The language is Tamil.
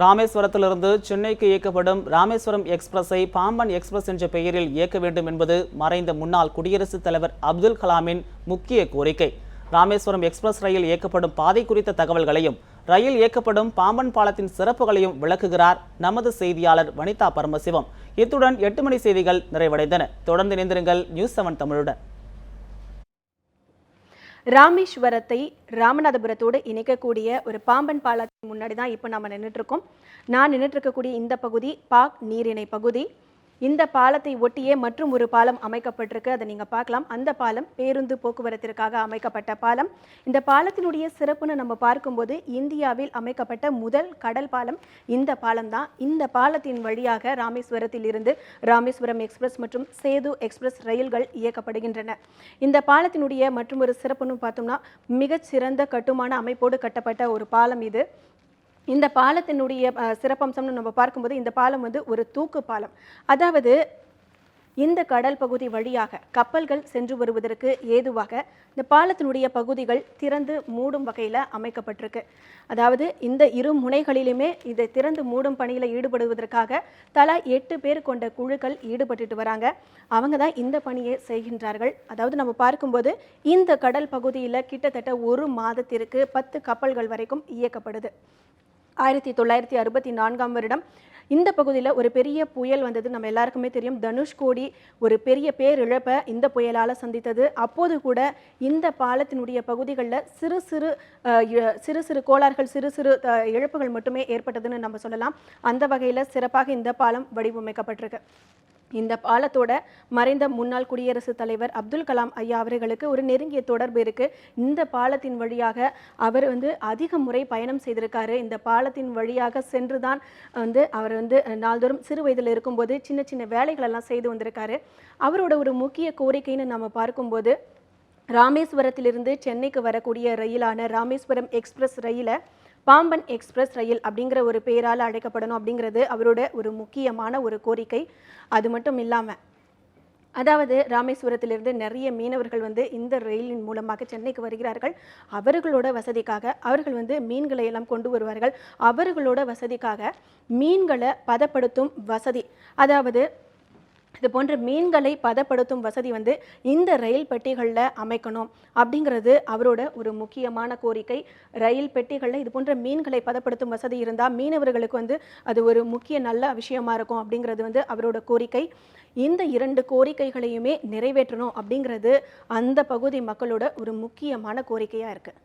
ராமேஸ்வரத்திலிருந்து சென்னைக்கு இயக்கப்படும் ராமேஸ்வரம் எக்ஸ்பிரஸை பாம்பன் எக்ஸ்பிரஸ் என்ற பெயரில் இயக்க வேண்டும் என்பது மறைந்த முன்னாள் குடியரசுத் தலைவர் அப்துல் கலாமின் முக்கிய கோரிக்கை. ராமேஸ்வரம் எக்ஸ்பிரஸ் ரயில் இயக்கப்படும் பாதை குறித்த தகவல்களையும் ரயில் இயக்கப்படும் பாம்பன் பாலத்தின் சிறப்புகளையும் விளக்குகிறார் நமது செய்தியாளர் வனிதா பரமசிவம். இத்துடன் எட்டு மணி செய்திகள் நிறைவடைந்தன. தொடர்ந்து இணைந்திருங்கள் நியூஸ் செவன் தமிழுடன். ராமேஸ்வரத்தை ராமநாதபுரத்தோடு இணைக்கக்கூடிய ஒரு பாம்பன் பாலத்தை முன்னாடி தான் இப்போ நம்ம நின்றுட்டுருக்கோம் நான் நின்றுட்டு இருக்கக்கூடிய இந்த பகுதி பாக் நீரிணை பகுதி. இந்த பாலத்தை ஒட்டியே மற்றும் ஒரு பாலம் அமைக்கப்பட்டிருக்கு. அதை நீங்கள் பார்க்கலாம். அந்த பாலம் பேருந்து போக்குவரத்திற்காக அமைக்கப்பட்ட பாலம். இந்த பாலத்தினுடைய சிறப்புன்னு நம்ம பார்க்கும்போது இந்தியாவில் அமைக்கப்பட்ட முதல் கடல் பாலம் இந்த பாலம் தான் இந்த பாலத்தின் வழியாக ராமேஸ்வரத்தில் இருந்து ராமேஸ்வரம் எக்ஸ்பிரஸ் மற்றும் சேது எக்ஸ்பிரஸ் ரயில்கள் இயக்கப்படுகின்றன. இந்த பாலத்தினுடைய மற்றும் ஒரு சிறப்புன்னு பார்த்தோம்னா மிகச்சிறந்த கட்டுமான அமைப்போடு கட்டப்பட்ட ஒரு பாலம் இது. இந்த பாலத்தினுடைய சிறப்பம்சம்னு நம்ம பார்க்கும்போது இந்த பாலம் வந்து ஒரு தூக்கு பாலம். அதாவது இந்த கடல் பகுதி வழியாக கப்பல்கள் சென்று வருவதற்கு ஏதுவாக இந்த பாலத்தினுடைய பகுதிகள் திறந்து மூடும் வகையில் அமைக்கப்பட்டிருக்கு. அதாவது இந்த இரு முனைகளிலுமே இதை திறந்து மூடும் பணியில் ஈடுபடுவதற்காக தலா எட்டு பேர் கொண்ட குழுக்கள் ஈடுபட்டுட்டு வராங்க. அவங்க தான் இந்த பணியை செய்கின்றார்கள். அதாவது நம்ம பார்க்கும்போது இந்த கடல் பகுதியில் கிட்டத்தட்ட ஒரு மாதத்திற்கு பத்து கப்பல்கள் வரைக்கும் இயக்கப்படுது. ஆயிரத்தி தொள்ளாயிரத்தி அறுபத்தி நான்காம் வருடம். இந்த பகுதியில் ஒரு பெரிய புயல் வந்தது. நம்ம எல்லாருக்குமே தெரியும். தனுஷ்கோடி ஒரு பெரிய பேரிழப்பை இந்த புயலால் சந்தித்தது. அப்போது கூட இந்த பாலத்தினுடைய பகுதிகளில் சிறு சிறு அஹ், இ- சிறு சிறு கோளாறுகள் சிறு சிறு அஹ், இழப்புகள் மட்டுமே ஏற்பட்டதுன்னு நம்ம சொல்லலாம். அந்த வகையில் சிறப்பாக இந்த பாலம் வடிவமைக்கப்பட்டிருக்கு. இந்த பாலத்தோட மறைந்த முன்னாள் குடியரசுத் தலைவர் அப்துல் கலாம் ஐயா அவர்களுக்கு ஒரு நெருங்கிய தொடர்பு இருக்கு. இந்த பாலத்தின் வழியாக அவர் வந்து அதிக முறை பயணம் செய்திருக்காரு. இந்த பாலத்தின் வழியாக சென்று தான் வந்து அவர் வந்து நாள்தோறும் சிறு வயதில் இருக்கும்போது சின்ன சின்ன வேலைகளெல்லாம் செய்து வந்திருக்காரு. அவரோட ஒரு முக்கிய கோரிக்கைன்னு நம்ம பார்க்கும்போது ராமேஸ்வரத்திலிருந்து சென்னைக்கு வரக்கூடிய ரயிலான ராமேஸ்வரம் எக்ஸ்பிரஸ் ரயிலை பாம்பன் எக்ஸ்பிரஸ் ரயில் அப்படிங்கிற ஒரு பெயரால் அழைக்கப்படணும் அப்படிங்கிறது அவரோட ஒரு முக்கியமான ஒரு கோரிக்கை. அது மட்டும் இல்லாமல் அதாவது ராமேஸ்வரத்திலிருந்து நிறைய மீனவர்கள் வந்து இந்த ரயிலின் மூலமாக சென்னைக்கு வருகிறார்கள். அவர்களோட வசதிக்காக அவர்கள் வந்து மீன்களை எல்லாம் கொண்டு வருவார்கள். அவர்களோட வசதிக்காக மீன்களை பதப்படுத்தும் வசதி அதாவது இது போன்ற மீன்களை பதப்படுத்தும் வசதி வந்து இந்த ரயில் பெட்டிகளில் அமைக்கணும் அப்படிங்கிறது அவரோட ஒரு முக்கியமான கோரிக்கை. ரயில் பெட்டிகளில் இது போன்ற மீன்களை பதப்படுத்தும் வசதி இருந்தால் மீனவர்களுக்கு வந்து அது ஒரு முக்கிய நல்ல விஷயமா இருக்கும் அப்படிங்கிறது வந்து அவரோட கோரிக்கை. இந்த இரண்டு கோரிக்கைகளையுமே நிறைவேற்றணும் அப்படிங்கிறது அந்த பகுதி மக்களோட ஒரு முக்கியமான கோரிக்கையாக இருக்குது